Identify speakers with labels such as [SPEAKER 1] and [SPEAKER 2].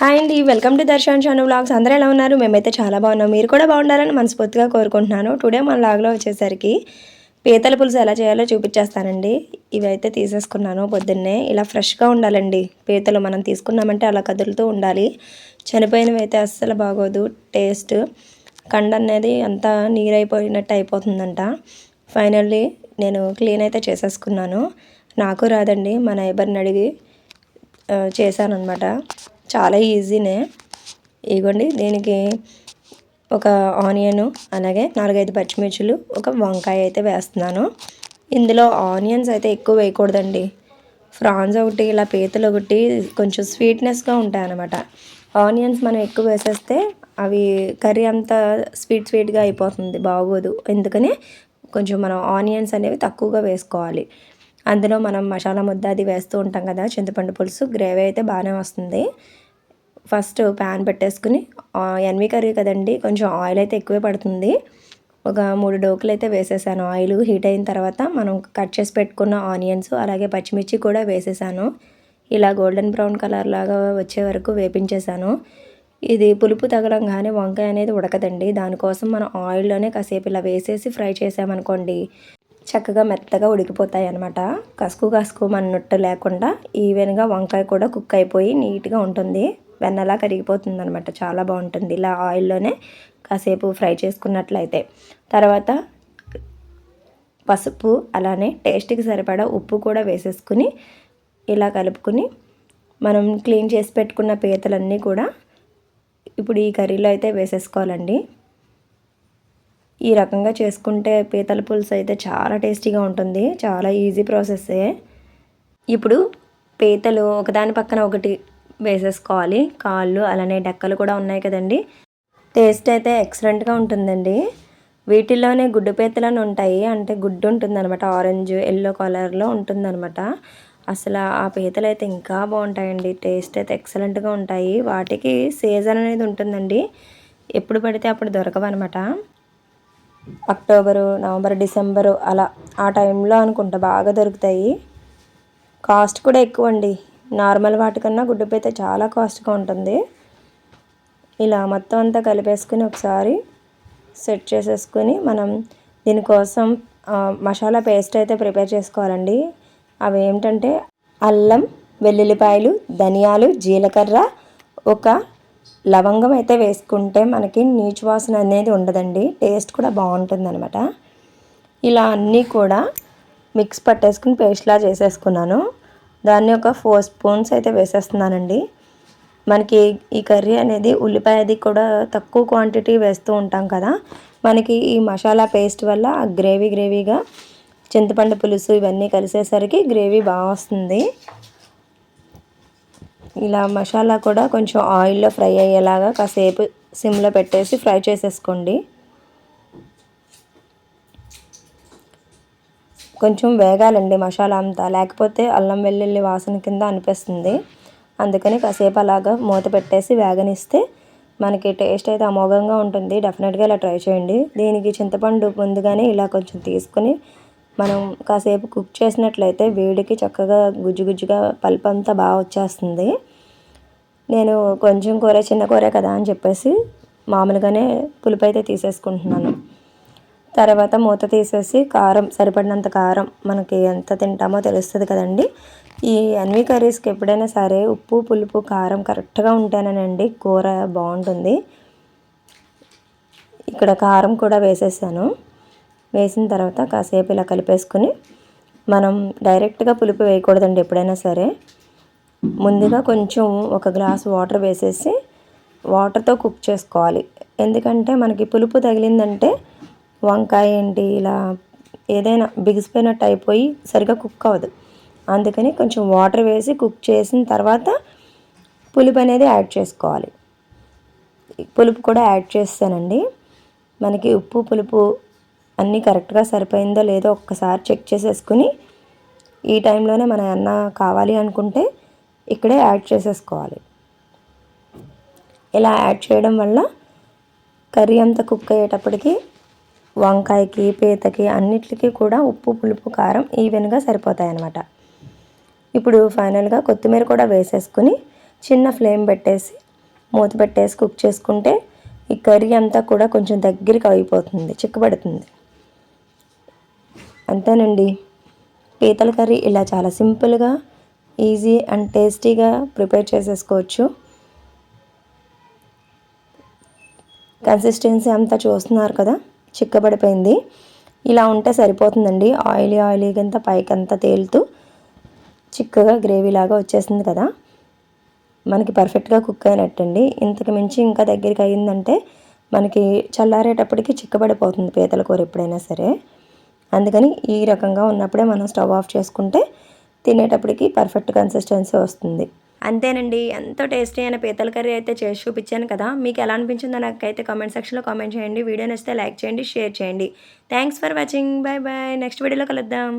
[SPEAKER 1] Hi అండి welcome to Darshan Shanu blogs అందరూ ఎలా ఉన్నారు? మేమైతే చాలా బాగున్నాం. మీరు కూడా బాగుండాలని మనస్ఫూర్తిగా కోరుకుంటున్నాను. టుడే మన లాగ్లో వచ్చేసరికి పీతల పులుసు ఎలా చేయాలో చూపించేస్తానండి. ఇవి అయితే తీసేసుకున్నాను పొద్దున్నే. ఇలా ఫ్రెష్గా ఉండాలండి. పీతలు మనం తీసుకున్నామంటే అలా కదులుతూ ఉండాలి. చనిపోయినవి అయితే అస్సలు బాగోదు. టేస్ట్ కండ అనేది అంతా నీరైపోయినట్టు అయిపోతుందంట. ఫైనల్లీ నేను క్లీన్ అయితే చేసేసుకున్నాను. నాకు రాదండి. మా నైబర్ని అడిగి చేశాను చాలా ఈజీనే. ఇగోండి దీనికి ఒక ఆనియన్ అలాగే నాలుగైదు పచ్చిమిర్చులు ఒక వంకాయ అయితే వేస్తున్నాను. ఇందులో ఆనియన్స్ అయితే ఎక్కువ వేయకూడదండి. ఫ్రాన్స్ ఒకటి ఇలా పీతలు ఒకటి కొంచెం స్వీట్నెస్గా ఉంటాయి అన్నమాట ఆనియన్స్ మనం ఎక్కువ వేసేస్తే అవి కర్రీ అంతా స్వీట్ స్వీట్గా అయిపోతుంది బాగోదు. ఎందుకని కొంచెం మనం ఆనియన్స్ అనేవి తక్కువగా వేసుకోవాలి. అందులో మనం మసాలా ముద్ద అది వేస్తూ ఉంటాం కదా చింతపండు పులుసు గ్రేవీ అయితే బాగానే వస్తుంది. ఫస్ట్ ప్యాన్ పెట్టేసుకుని ఎన్వి కర్రీ కదండి కొంచెం ఆయిల్ అయితే ఎక్కువే పడుతుంది. ఒక మూడు డోకులు అయితే వేసేసాను. ఆయిల్ హీట్ అయిన తర్వాత మనం కట్ చేసి పెట్టుకున్న ఆనియన్స్ అలాగే పచ్చిమిర్చి కూడా వేసేసాను. ఇలా గోల్డెన్ బ్రౌన్ కలర్ లాగా వచ్చే వరకు వేపించేసాను. ఇది పులుపు తగలంగానే వంకాయ అనేది ఉడకదండి. దానికోసం మనం ఆయిల్లోనే కాసేపు ఇలా వేసేసి ఫ్రై చేసామనుకోండి చక్కగా మెత్తగా ఉడికిపోతాయి అనమాట కసుకు కసుకు మన్నట్టు లేకుండా ఈవెన్గా వంకాయ కూడా కుక్ అయిపోయి నీట్గా ఉంటుంది. వెన్నలా కరిగిపోతుంది అనమాట చాలా బాగుంటుంది ఇలా ఆయిల్లోనే కాసేపు ఫ్రై చేసుకున్నట్లయితే. తర్వాత పసుపు అలానే టేస్ట్కి సరిపడా ఉప్పు కూడా వేసేసుకుని ఇలా కలుపుకుని మనం క్లీన్ చేసి పెట్టుకున్న పీతలన్నీ కూడా ఇప్పుడు ఈ కర్రీలో అయితే వేసేసుకోవాలండి. ఈ రకంగా చేసుకుంటే పీతల పులుసు అయితే చాలా టేస్టీగా ఉంటుంది. చాలా ఈజీ ప్రాసెస్సే. ఇప్పుడు పీతలు ఒకదాని పక్కన ఒకటి వేసేసుకోవాలి. కాళ్ళు అలానే డెక్కలు కూడా ఉన్నాయి కదండి. టేస్ట్ అయితే ఎక్సలెంట్గా ఉంటుందండి. వీటిల్లోనే గుడ్డు పీతలను ఉంటాయి. అంటే గుడ్డు ఉంటుందన్నమాట. ఆరెంజ్ ఎల్లో కలర్లో ఉంటుందన్నమాట. అసలు ఆ పీతలు అయితే ఇంకా బాగుంటాయండి. టేస్ట్ అయితే ఎక్సలెంట్గా ఉంటాయి. వాటికి సీజన్ అనేది ఉంటుందండి. ఎప్పుడు పడితే అప్పుడు దొరకవన్నమాట. అక్టోబరు నవంబర్ డిసెంబరు అలా ఆ టైంలో అనుకుంటా బాగా దొరుకుతాయి. కాస్ట్ కూడా ఎక్కువ అండి నార్మల్ వాటికన్నా గుడ్డుపీత చాలా కాస్ట్గా ఉంటుంది. ఇలా మొత్తం అంతా కలిపేసుకుని ఒకసారి సెట్ చేసేసుకుని మనం దీనికోసం మసాలా పేస్ట్ అయితే ప్రిపేర్ చేసుకోవాలండి. అవి ఏమిటంటే అల్లం వెల్లుల్లిపాయలు ధనియాలు జీలకర్ర ఒక లవంగం అయితే వేసుకుంటే మనకి నీచు వాసన అనేది ఉండదండి. టేస్ట్ కూడా బాగుంటుంది అనమాట ఇలా అన్నీ కూడా మిక్స్ పట్టేసుకుని పేస్ట్లా చేసేసుకున్నాను. దాన్ని ఒక ఫోర్ స్పూన్స్ అయితే వేసేస్తున్నానండి. మనకి ఈ కర్రీ అనేది ఉల్లిపాయ అది కూడా తక్కువ క్వాంటిటీ వేస్తూ ఉంటాం కదా. మనకి ఈ మసాలా పేస్ట్ వల్ల ఆ గ్రేవీ గ్రేవీగా చింతపండు పులుసు ఇవన్నీ కలిసేసరికి గ్రేవీ బాగా వస్తుంది. ఇలా మసాలా కూడా కొంచెం ఆయిల్లో ఫ్రై అయ్యేలాగా కాసేపు సిమ్లో పెట్టేసి ఫ్రై చేసేసుకోండి. కొంచెం వేగాలండి మసాలా అంతా లేకపోతే అల్లం వెల్లుల్లి వాసన కింద అనిపిస్తుంది. అందుకని కాసేపు అలాగా మూత పెట్టేసి వేగనిస్తే మనకి టేస్ట్ అయితే అమోఘంగా ఉంటుంది. డెఫినెట్గా ఇలా ట్రై చేయండి. దీనికి చింతపండు ముందుగానే ఇలా కొంచెం తీసుకొని మనం కాసేపు కుక్ చేసినట్లయితే వేడికి చక్కగా గుజ్జు గుజ్జుగా పల్ప్ అంతా బాగా వచ్చేస్తుంది. నేను కొంచెం కూర చిన్న కూర కదా అని చెప్పేసి మామూలుగానే పులుపు అయితే తీసేసుకుంటున్నాను. తర్వాత మూత తీసేసి కారం సరిపడినంత కారం మనకి ఎంత తింటామో తెలుస్తుంది కదండి. ఈ అన్వి కర్రీస్కి ఎప్పుడైనా సరే ఉప్పు పులుపు కారం కరెక్ట్గా ఉంటేనేనండి కూర బాగుంటుంది. ఇక్కడ కారం కూడా వేసేసాను. వేసిన తర్వాత కాసేపు ఇలా కలిపేసుకుని మనం డైరెక్ట్గా పులుపు వేయకూడదండి ఎప్పుడైనా సరే. ముందుగా కొంచెం ఒక గ్లాస్ వాటర్ వేసేసి వాటర్తో కుక్ చేసుకోవాలి. ఎందుకంటే మనకి పులుపు తగిలిందంటే వంకాయ ఏంటి ఇలా ఏదైనా బిగిసిపోయినట్టు అయిపోయి సరిగా కుక్ అవ్వదు. అందుకని కొంచెం వాటర్ వేసి కుక్ చేసిన తర్వాత పులుపు అనేది యాడ్ చేసుకోవాలి. పులుపు కూడా యాడ్ చేస్తానండి. మనకి ఉప్పు పులుపు అన్నీ కరెక్ట్గా సరిపోయిందో లేదో ఒక్కసారి చెక్ చేసేసుకుని ఈ టైంలోనే మన అన్న కావాలి అనుకుంటే ఇక్కడే యాడ్ చేసేసుకోవాలి. ఇలా యాడ్ చేయడం వల్ల కర్రీ అంతా కుక్ అయ్యేటప్పటికి వంకాయకి పీతకి అన్నిటికీ కూడా ఉప్పు పులుపు కారం ఈవెన్గా సరిపోతాయి అన్నమాట ఇప్పుడు ఫైనల్గా కొత్తిమీర కూడా వేసేసుకుని చిన్న ఫ్లేమ్ పెట్టేసి మూత పెట్టేసి కుక్ చేసుకుంటే ఈ కర్రీ అంతా కూడా కొంచెం దగ్గరికి అయిపోతుంది చిక్కబడుతుంది. అంతేనండి. పీతల కర్రీ ఇలా చాలా సింపుల్గా ఈజీ అండ్ టేస్టీగా ప్రిపేర్ చేసేసుకోవచ్చు. కన్సిస్టెన్సీ అంతా చూస్తున్నారు కదా చిక్కబడిపోయింది. ఇలా ఉంటే సరిపోతుందండి. ఆయిలీ ఆయిలీ అంతా పైకి తేలుతూ చిక్కగా గ్రేవీ లాగా వచ్చేసింది కదా. మనకి పర్ఫెక్ట్గా కుక్ అయినట్టండి. ఇంతకు మించి ఇంకా దగ్గరికి అయ్యిందంటే మనకి చల్లారేటప్పటికి చిక్కబడిపోతుంది పీతల కూర ఎప్పుడైనా సరే. అందుకని ఈ రకంగా ఉన్నప్పుడే మనం స్టవ్ ఆఫ్ చేసుకుంటే తినేటప్పటికి పర్ఫెక్ట్ కన్సిస్టెన్సీ వస్తుంది. అంతేనండి. ఎంతో టేస్టీ అయిన పీతల కర్రీ అయితే చేసి చూపించాను కదా. మీకు ఎలా అనిపించిందో నాకైతే కామెంట్ సెక్షన్లో కామెంట్ చేయండి. వీడియో నచ్చితే లైక్ చేయండి షేర్ చేయండి. Thanks for watching bye bye next వీడియోలో కలుద్దాం.